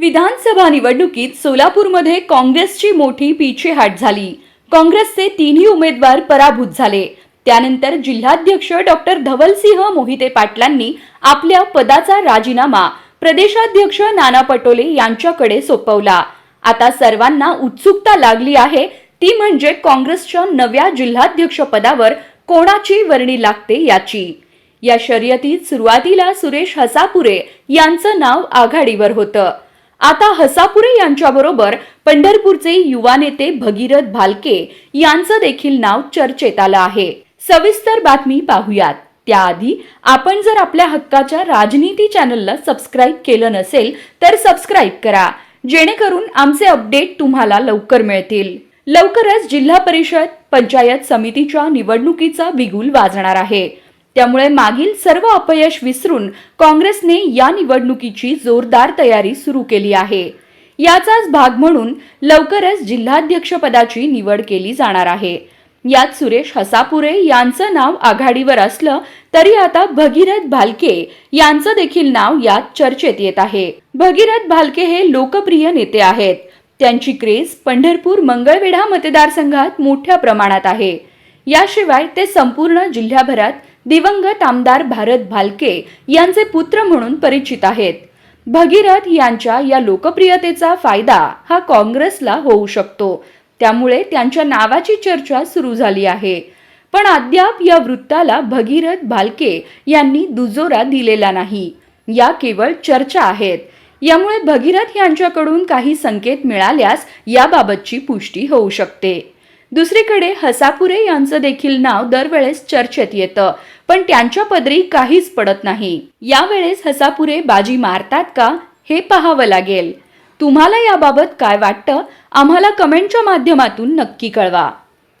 विधानसभा निवडणुकीत सोलापूरमध्ये काँग्रेसची मोठी पिछेहाट झाली. काँग्रेसचे तिन्ही उमेदवार पराभूत झाले. त्यानंतर जिल्हाध्यक्ष डॉक्टर धवलसिंह मोहिते पाटलांनी आपल्या पदाचा राजीनामा प्रदेशाध्यक्ष नाना पटोले यांच्याकडे सोपवला. आता सर्वांना उत्सुकता लागली आहे ती म्हणजे काँग्रेसच्या नव्या जिल्हाध्यक्ष पदावर कोणाची वर्णी लागते याची. या शर्यतीत सुरुवातीला सुरेश हसापुरे यांचं नाव आघाडीवर होतं. आता हसापुरे यांच्याबरोबर पंढरपूरचे युवा नेते भगीरथ भालके यांचं देखील नाव चर्चेत आलं आहे. सविस्तर बातमी पाहूयात. त्याआधी आपण जर आपल्या हक्काच्या राजनीती चॅनलला सबस्क्राईब केलं नसेल तर सबस्क्राईब करा. जेणेकरून आमचे अपडेट तुम्हाला लवकर मिळतील. लवकरच जिल्हा परिषद पंचायत समितीच्या निवडणुकीचा बिगुल वाजणार आहे. त्यामुळे मागील सर्व अपयश विसरून काँग्रेसने या निवडणुकीची जोरदार तयारी सुरू केली आहे. याचाच भाग म्हणून लवकरच जिल्हाध्यक्षपदाची निवड केली जाणार आहे. यात सुरेश हसापुरे यांचं नाव आघाडीवर असलं तरी आता भगीरथ भालके यांचं देखील नाव यात चर्चेत येत आहे. भगीरथ भालके हे लोकप्रिय नेते आहेत. त्यांची क्रेज पंढरपूर मंगळवेढा मतदारसंघात मोठ्या प्रमाणात आहे. याशिवाय ते संपूर्ण जिल्ह्याभरात दिवंगत आमदार भारत भालके यांचे पुत्र म्हणून परिचित आहेत. भगीरथ यांच्या या लोकप्रियतेचा फायदा हा काँग्रेसला होऊ शकतो. त्यामुळे त्यांच्या नावाची चर्चा सुरू झाली आहे. पण अद्याप या वृत्ताला भगीरथ भालके यांनी दुजोरा दिलेला नाही. या केवळ चर्चा आहेत. यामुळे भगीरथ यांच्याकडून काही संकेत मिळाल्यास याबाबतची पुष्टी होऊ शकते. दुसरीकडे हसापुरे यांचं देखील नाव दरवेळेस चर्चेत येतं पण त्यांच्या पदरी काहीच पडत नाही. यावेळेस हसापुरे बाजी मारतात का हे पाहावं लागेल. तुम्हाला याबाबत काय वाटतं आम्हाला कमेंटच्या माध्यमातून नक्की कळवा.